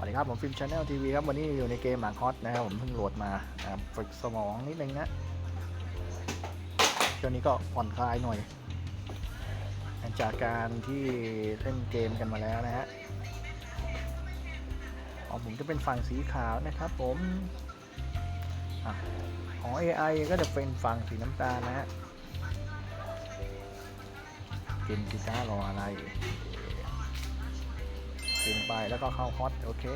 สวัสดีครับ ผมฟิล์มชาแนลทีวีครับ วันนี้อยู่ในเกมหมากฮอตนะครับ ผมเพิ่งโหลดมาฝึกสมองนิดนึงนะช่วงนี้ก็ผ่อนคลายหน่อยหลังจากการที่เล่นเกมกันมาแล้วนะฮะของผมจะเป็นฝั่งสีขาวนะครับผมอะของ AI ก็จะเป็นฝั่งสีน้ำตาลนะฮะกินพิซซ่ารออะไร กินไปแล้วก็เข้าฮอตโอเค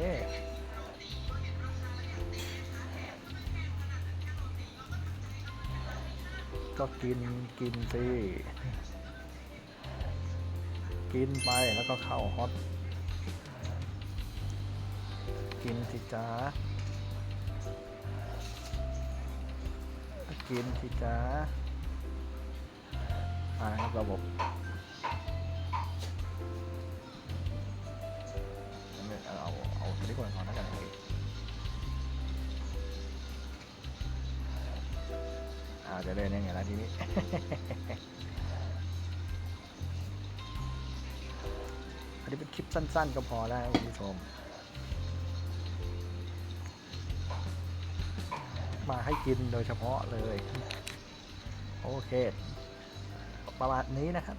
ก็กินกินสิ กินไปแล้วก็เข้าฮอต กินสิจ้ากินสิจ้ามาระบบ เอาตัวนี้ก่อนก่อนแล้วกันเลยอาจะเดินยังไงล่ะทีนี้อันนี้เป็นคลิปสั้น ๆ ก็พอแล้วคุณผู้ชม มาให้กินโดยเฉพาะเลย โอเค ประมาณนี้นะครับ